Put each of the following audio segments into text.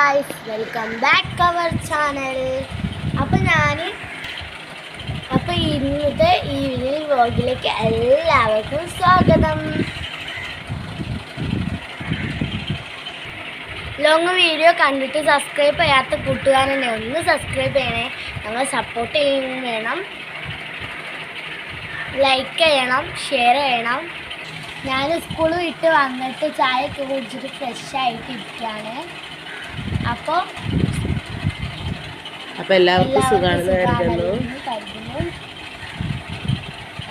Guys welcome back our channel അപ്പം ഞാൻ അപ്പം ഇന്നത്തെ ഈവനിങ് വ്ളോഗിലേക്ക് എല്ലാവർക്കും സ്വാഗതം. ലോങ് വീഡിയോ കണ്ടിട്ട് സബ്സ്ക്രൈബ് ചെയ്യാത്ത കൂട്ടുകാരനെ ഒന്ന് സബ്സ്ക്രൈബ് ചെയ്യണേ. ഞങ്ങൾ സപ്പോർട്ട് ചെയ്യും വേണം. ലൈക്ക് ചെയ്യണം ഷെയർ ചെയ്യണം. ഞാൻ സ്കൂൾ വിട്ട് വന്നിട്ട് ചായ ഒക്കെ കുടിച്ചിട്ട് ഫ്രഷ് ആയിട്ട് ഇരിക്കുകയാണ് അപ്പോൾ അപ്പൊ എല്ലാവർക്കും സുഖാണെന്ന് കരുതുന്നു.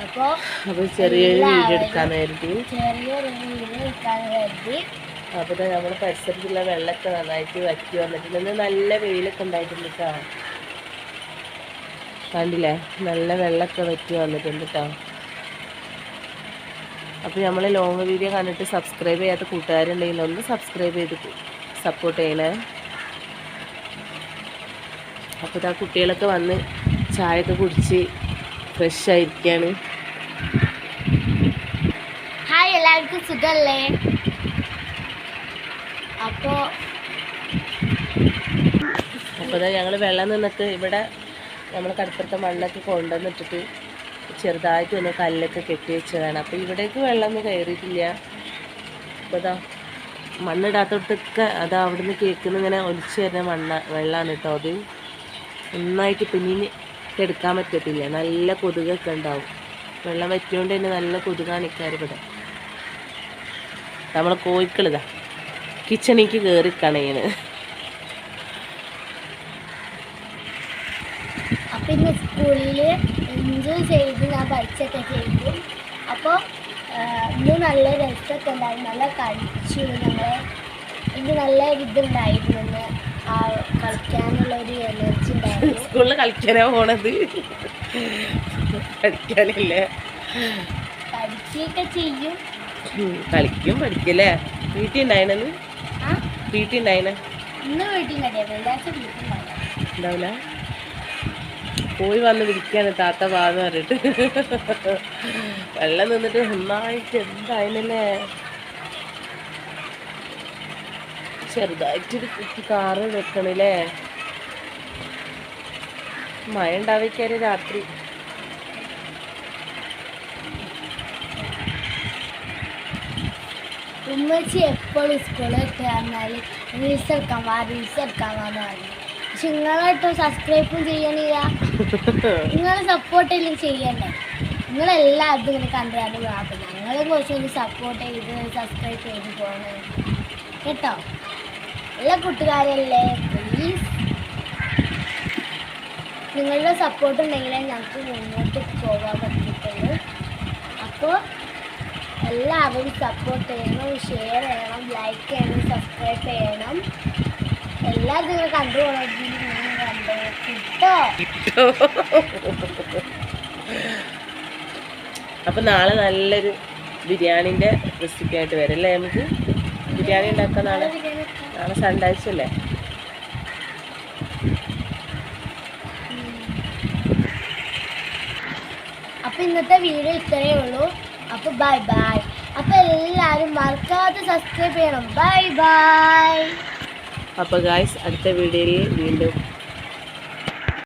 അപ്പോൾ അപ്പൊ ചെറിയൊരു വീഡിയോ എടുക്കാൻ കരുതി ചെറിയൊരു വീട് എടുക്കാൻ കരുതി. അപ്പൊ ദാ നമ്മുടെ പരിസരത്തുള്ള വെള്ളമൊക്കെ നന്നായിട്ട് വറ്റി വന്നിട്ടുണ്ട്. ഇന്ന് നല്ല വെയിലൊക്കെ ഉണ്ടായിട്ടുണ്ട് കേട്ടോ കണ്ടില്ലേ? നല്ല വെള്ളമൊക്കെ വറ്റി വന്നിട്ടുണ്ട് കേട്ടോ അപ്പോൾ നമ്മൾ ലോങ് വീഡിയോ കണ്ടിട്ട് സബ്സ്ക്രൈബ് ചെയ്യാത്ത കൂട്ടുകാരുണ്ടെങ്കിൽ ഒന്ന് സബ്സ്ക്രൈബ് ചെയ്ത് സപ്പോർട്ട് ചെയ്യണേ. അപ്പോൾ ഇതാ കുട്ടികളൊക്കെ വന്ന് ചായയൊക്കെ കുടിച്ച് ഫ്രഷ് ആയിരിക്കുകയാണ് ഹായ് എല്ലാവർക്കും സുഖമല്ലേ അപ്പോൾ അപ്പോൾ ഇതാ ഞങ്ങൾ വെള്ളം നിന്നിട്ട് ഇവിടെ നമ്മൾ കടപ്പുറത്തെ മണ്ണൊക്കെ കൊണ്ടുവന്നിട്ടിട്ട് ചെറുതായിട്ട് ഒന്ന് കല്ലൊക്കെ കെട്ടി വെച്ചതാണ്. അപ്പോൾ ഇവിടേക്ക് വെള്ളമൊന്നും കയറിയിട്ടില്ല. അപ്പോൾ ഇതാ മണ്ണിടാത്തോട്ടൊക്കെ അതാ അവിടുന്ന് കേൾക്കുന്ന ഇങ്ങനെ ഒലിച്ചു വരുന്ന മണ്ണ വെള്ളമാണ് കേട്ടോ അത്. നന്നായിട്ട് പിന്നീന് എടുക്കാൻ പറ്റത്തില്ല. നല്ല കൊതുകൊക്കെ ഉണ്ടാവും. വെള്ളം വറ്റിയോണ്ട് തന്നെ നല്ല കൊതുകാണ് ഇക്കാർ നമ്മൾ കോഴിക്കളിതാ കിച്ചണിക്ക് കയറി കണയാണ് പിന്നെ സ്കൂളിൽ എൻജോയ് ചെയ്ത് ഞാൻ പഠിച്ചൊക്കെ ചെയ്തു. അപ്പോൾ ഇന്ന് നല്ല രസമൊക്കെ ഉണ്ടായിരുന്നു നല്ല കളിച്ചു. ഞങ്ങൾ ഇന്ന് നല്ല ഇതുണ്ടായിരുന്നു കളിക്കാനുള്ള ഒരു എനർജി ഉണ്ടായിരുന്നു സ്കൂളിൽ കളിക്കാനാ പോണത്. കളിക്കാനല്ലേ പഠിക്കുകയൊക്കെ ചെയ്യും. കളിക്കും പഠിക്കല്ലേ? വീട്ടിൽ ഉണ്ടായിനെന്ന് ആ? വീട്ടിൽ ഉണ്ടായിനെ? ഇന്ന് വീട്ടിൽ കഴിയാം വെള്ളിയാഴ്ച വീട്ടിലുണ്ടാവും ഉണ്ടാവില്ല? പോയി വന്ന് വിളിക്കാണ് താത്ത വാന്ന് പറഞ്ഞിട്ട്. വെള്ളം നിന്നിട്ട് നന്നായിട്ട് എന്തായിരുന്നല്ലേ ചെറുതായിട്ടൊരു കുട്ടി കാറ് വെക്കണില്ലേ? മഴ ഉണ്ടാവിക്കാര് രാത്രി. ഉമ്മച്ചി എപ്പോഴും സ്കൂളിൽ കയറിയാൽ റീസ് എടുക്കാൻ വാ റീൽസ് എടുക്കാൻ വാന്ന് പറഞ്ഞു. പക്ഷെ നിങ്ങളായിട്ട് സബ്സ്ക്രൈബും ചെയ്യണില്ല? നിങ്ങൾ സപ്പോർട്ടെല്ലാം ചെയ്യണ്ടേ? നിങ്ങളെല്ലാവരും ഇങ്ങനെ കണ്ടു അപ്പം ഞങ്ങൾ കുറച്ചൊന്ന് സപ്പോർട്ട് ചെയ്ത് സബ്സ്ക്രൈബ് ചെയ്ത് പോകണം കേട്ടോ? എല്ലാ കൂട്ടുകാരല്ലേ? പ്ലീസ് നിങ്ങളുടെ സപ്പോർട്ട് ഉണ്ടെങ്കിലേ ഞങ്ങൾക്ക് മുന്നോട്ട് പോകാൻ പറ്റിയിട്ടുള്ളൂ അപ്പോൾ എല്ലാവരും സപ്പോർട്ട് ചെയ്യണം ഷെയർ ചെയ്യണം ലൈക്ക് ചെയ്യണം സബ്സ്ക്രൈബ് ചെയ്യണം. എല്ലാ നിങ്ങൾ കണ്ടോ കിട്ടോ അപ്പം നാളെ നല്ലൊരു ബിരിയാണിന്റെ റെസിപ്പി ആയിട്ട് വരും അല്ലേ നമുക്ക്? ബിരിയാണി ഉണ്ടാക്കാൻ നാളെ? നാളെ സൺഡാഴ്ച അല്ലേ? അപ്പൊ ഇന്നത്തെ വീഡിയോ ഇത്രയേ ഉള്ളൂ. അപ്പോൾ ബൈ ബൈ അപ്പൊ എല്ലാവരും മറക്കാതെ സബ്സ്ക്രൈബ് ചെയ്യണം. ബൈ ബൈ അപ്പോൾ ഗായ്സ് അടുത്ത വീഡിയോയിൽ വീണ്ടും